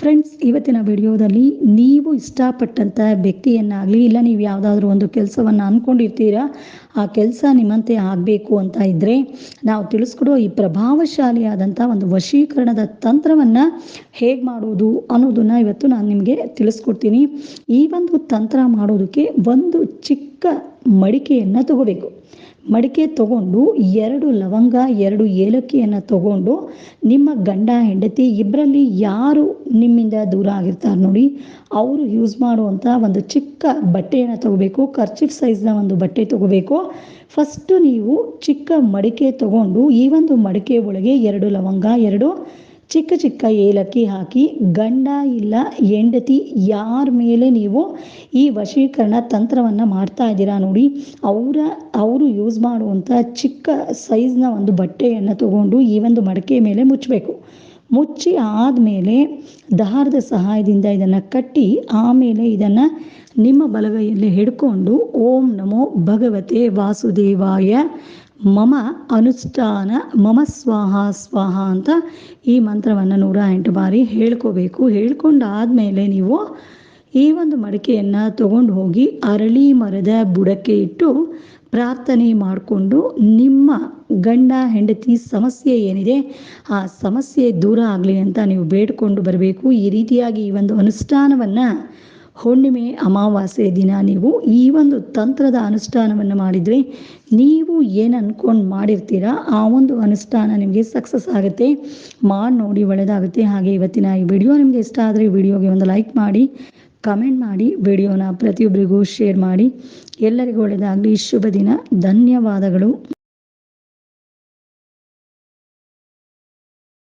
Friends ಇವತ್ತಿನ ವಿಡಿಯೋದಲ್ಲಿ ನೀವು ಇಷ್ಟಪಟ್ಟಂಥ ವ್ಯಕ್ತಿಯನ್ನಾಗಲಿ ಇಲ್ಲ ನೀವು ಯಾವುದಾದ್ರೂ ಒಂದು ಕೆಲಸವನ್ನು ಅಂದ್ಕೊಂಡಿರ್ತೀರಾ ಆ ಕೆಲಸ ನಿಮ್ಮಂತೆ ಆಗಬೇಕು ಅಂತ ಇದ್ದರೆ ನಾವು ತಿಳಿಸ್ಕೊಡೋ ಈ ಪ್ರಭಾವಶಾಲಿಯಾದಂಥ ಒಂದು ವಶೀಕರಣದ ತಂತ್ರವನ್ನು ಹೇಗೆ ಮಾಡೋದು ಅನ್ನೋದನ್ನು ಇವತ್ತು ನಾನು ನಿಮಗೆ ತಿಳಿಸ್ಕೊಡ್ತೀನಿ. ಈ ಒಂದು ತಂತ್ರ ಮಾಡೋದಕ್ಕೆ ಒಂದು ಚಿಕ್ಕ ಮಡಿಕೆಯನ್ನು ತಗೋಬೇಕು. ಮಡಿಕೆ ತಗೊಂಡು ಎರಡು ಲವಂಗ, ಎರಡು ಏಲಕ್ಕಿಯನ್ನು ತಗೊಂಡು ನಿಮ್ಮ ಗಂಡ, ಹೆಂಡತಿ ಇಬ್ಬರಲ್ಲಿ ಯಾರು ನಿಮ್ಮಿಂದ ದೂರ ಆಗಿರ್ತಾರೆ ನೋಡಿ. ಅವರು ಯೂಸ್ ಮಾಡುವಂಥ ಒಂದು ಚಿಕ್ಕ ಬಟ್ಟೆಯನ್ನು ತಗೋಬೇಕು ಖರ್ಚಿಫ್ ಸೈಜ್ನ ಒಂದು ಬಟ್ಟೆ ತಗೋಬೇಕು. ಫಸ್ಟು ನೀವು ಚಿಕ್ಕ ಮಡಿಕೆ ತಗೊಂಡು, ಈ ಒಂದು ಮಡಿಕೆ ಒಳಗೆ ಎರಡು ಲವಂಗ, ಎರಡು ಚಿಕ್ಕ ಚಿಕ್ಕ ಏಲಕ್ಕಿ ಹಾಕಿ, ಗಂಡ ಇಲ್ಲ ಹೆಂಡತಿ ಯಾರ ಮೇಲೆ ನೀವು ಈ ವಶೀಕರಣ ತಂತ್ರವನ್ನು ಮಾಡ್ತಾ ಇದ್ದೀರಾ ನೋಡಿ. ಅವರ, ಅವರು ಯೂಸ್ ಮಾಡುವಂಥ ಚಿಕ್ಕ ಸೈಜ್ನ ಒಂದು ಬಟ್ಟೆಯನ್ನು ತಗೊಂಡು ಈ ಒಂದು ಮಡಕೆ ಮೇಲೆ ಮುಚ್ಚಬೇಕು. ಮುಚ್ಚಿ ಆದಮೇಲೆ ದಾರದ ಸಹಾಯದಿಂದ ಇದನ್ನು ಕಟ್ಟಿ ಆಮೇಲೆ ಇದನ್ನು ನಿಮ್ಮ ಬಲಗೈಯಲ್ಲಿ ಹಿಡ್ಕೊಂಡು ಓಂ ನಮೋ ಭಗವತೆ ವಾಸುದೇವಾಯ ಮಮ ಅನುಷ್ಠಾನ ಮಮ ಸ್ವಾಹ ಸ್ವಾಹ ಅಂತ ಈ ಮಂತ್ರವನ್ನು ನೂರ ಎಂಟು ಬಾರಿ ಹೇಳ್ಕೋಬೇಕು. ಹೇಳ್ಕೊಂಡಾದಮೇಲೆ ನೀವು ಈ ಒಂದು ಮಡಿಕೆಯನ್ನು ತಗೊಂಡು ಹೋಗಿ ಅರಳಿ ಮರದ ಬುಡಕ್ಕೆ ಇಟ್ಟು ಪ್ರಾರ್ಥನೆ ಮಾಡಿಕೊಂಡು ನಿಮ್ಮ ಗಂಡ ಹೆಂಡತಿ ಸಮಸ್ಯೆ ಏನಿದೆ, ಆ ಸಮಸ್ಯೆ ದೂರ ಆಗಲಿ ಅಂತ ನೀವು ಬೇಡಿಕೊಂಡು ಬರಬೇಕು. ಈ ರೀತಿಯಾಗಿ ಈ ಒಂದು ಅನುಷ್ಠಾನವನ್ನು ಹುಣ್ಣಿಮೆ ಅಮಾವಾಸ್ಯೆ ದಿನ ನೀವು ಈ ಒಂದು ತಂತ್ರದ ಅನುಷ್ಠಾನವನ್ನು ಮಾಡಿದರೆ ನೀವು ಏನು ಅಂದ್ಕೊಂಡು ಮಾಡಿರ್ತೀರಾ, ಆ ಒಂದು ಅನುಷ್ಠಾನ ನಿಮಗೆ ಸಕ್ಸಸ್ ಆಗುತ್ತೆ. ಮಾಡಿ ನೋಡಿ ಒಳ್ಳೆಯದಾಗುತ್ತೆ ಹಾಗೆ ಇವತ್ತಿನ ಈ ವಿಡಿಯೋ ನಿಮಗೆ ಇಷ್ಟ ಆದರೆ ವಿಡಿಯೋಗೆ ಒಂದು ಲೈಕ್ ಮಾಡಿ ಕಮೆಂಟ್ ಮಾಡಿ ವಿಡಿಯೋನ ಪ್ರತಿಯೊಬ್ಬರಿಗೂ ಶೇರ್ ಮಾಡಿ. ಎಲ್ಲರಿಗೂ ಒಳ್ಳೆಯದಾಗಲಿ ಶುಭ ದಿನ. ಧನ್ಯವಾದಗಳು.